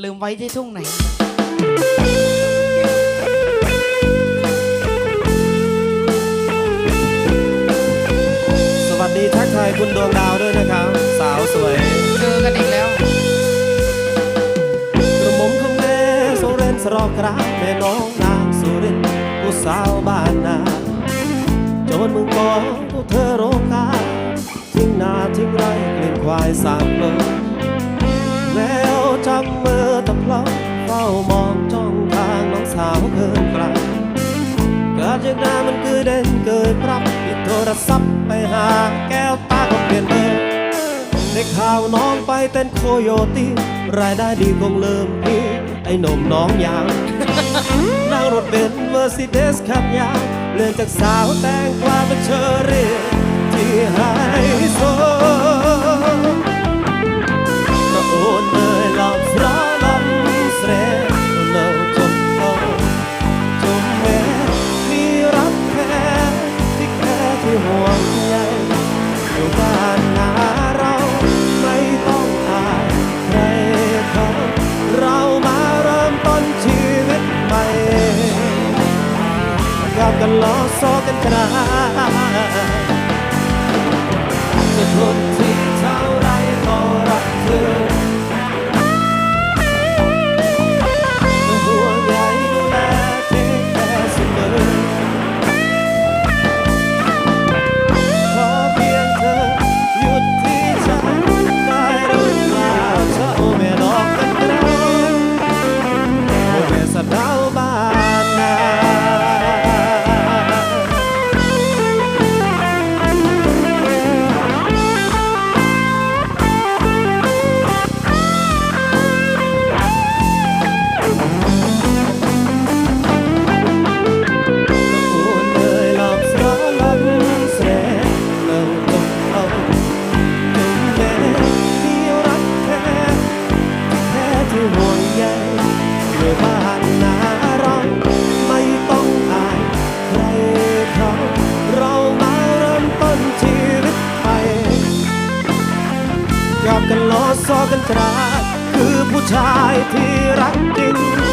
ลืมไว้ที่ทุ่งไหน สวัสดีทักทายคุณดวงดาวด้วยนะครับ สาวสวยเจอกันอีกแล้ว กระหม่อมของแม่สุรินทร์สรอกกราบแม่น้องนางสุรินทร์ผู้สาวบ้านนาโจนมึงกองผู้เธอโรงกาทิ้งนาทิ้งไรกลิ่นควายสามเลยแล้วจำ มือตะเพลาเฝ้ามองจ้องทางน้องสาวเคินไกลเกิดจากหน้ามันคือเด่นเกิดปรับปิดโทรศัพท์ไปหาแก้วตาก็เปลี่ยนเบอร์ได้ข่าวน้องไปเต้นโคโยตี้รายได้ดีคงเริ่มพี่ไอ้หนุ่มน้องยางนั่งรถเบนซ์เมอร์ซิเดสขับยาวเลื่อนจากสาวแตงกวาเป็นเชอรี่ที่ไฮ កន្លងសោកកន្ត្រាយ ด้วยบ้านนาร้องไม่ต้องอายใครเขาเรามาเริ่มต้นชีวิตใหม่ยอบกันล้อซอกันตราคือผู้ชายที่รักจริง